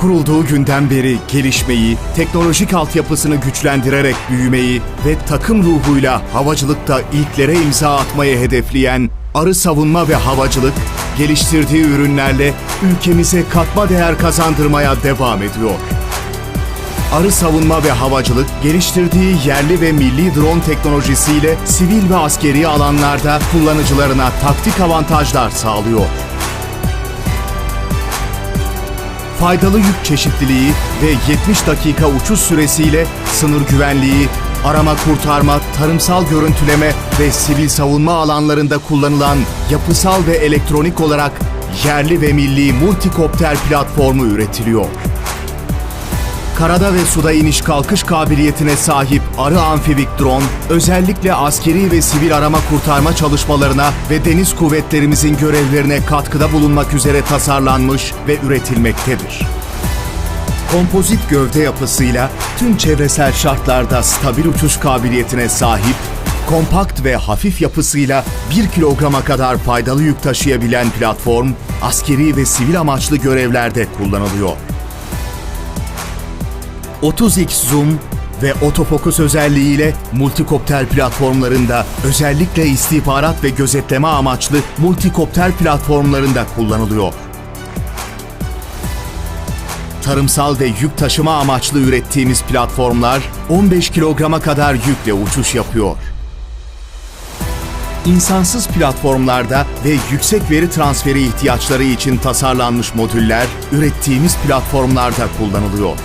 Kurulduğu günden beri gelişmeyi, teknolojik altyapısını güçlendirerek büyümeyi ve takım ruhuyla havacılıkta ilklere imza atmayı hedefleyen Arı Savunma ve Havacılık, geliştirdiği ürünlerle ülkemize katma değer kazandırmaya devam ediyor. Arı Savunma ve Havacılık geliştirdiği yerli ve milli drone teknolojisiyle sivil ve askeri alanlarda kullanıcılarına taktik avantajlar sağlıyor. Faydalı yük çeşitliliği ve 70 dakika uçuş süresiyle sınır güvenliği, arama kurtarma, tarımsal görüntüleme ve sivil savunma alanlarında kullanılan yapısal ve elektronik olarak yerli ve milli multikopter platformu üretiliyor. Karada ve suda iniş kalkış kabiliyetine sahip Arı Amfibik Drone, özellikle askeri ve sivil arama kurtarma çalışmalarına ve deniz kuvvetlerimizin görevlerine katkıda bulunmak üzere tasarlanmış ve üretilmektedir. Kompozit gövde yapısıyla tüm çevresel şartlarda stabil uçuş kabiliyetine sahip, kompakt ve hafif yapısıyla 1 kilograma kadar faydalı yük taşıyabilen platform, askeri ve sivil amaçlı görevlerde kullanılıyor. 30x zoom ve otofokus özelliğiyle multikopter platformlarında özellikle istihbarat ve gözetleme amaçlı multikopter platformlarında kullanılıyor. Tarımsal ve yük taşıma amaçlı ürettiğimiz platformlar 15 kilograma kadar yükle uçuş yapıyor. İnsansız platformlarda ve yüksek veri transferi ihtiyaçları için tasarlanmış modüller ürettiğimiz platformlarda kullanılıyor.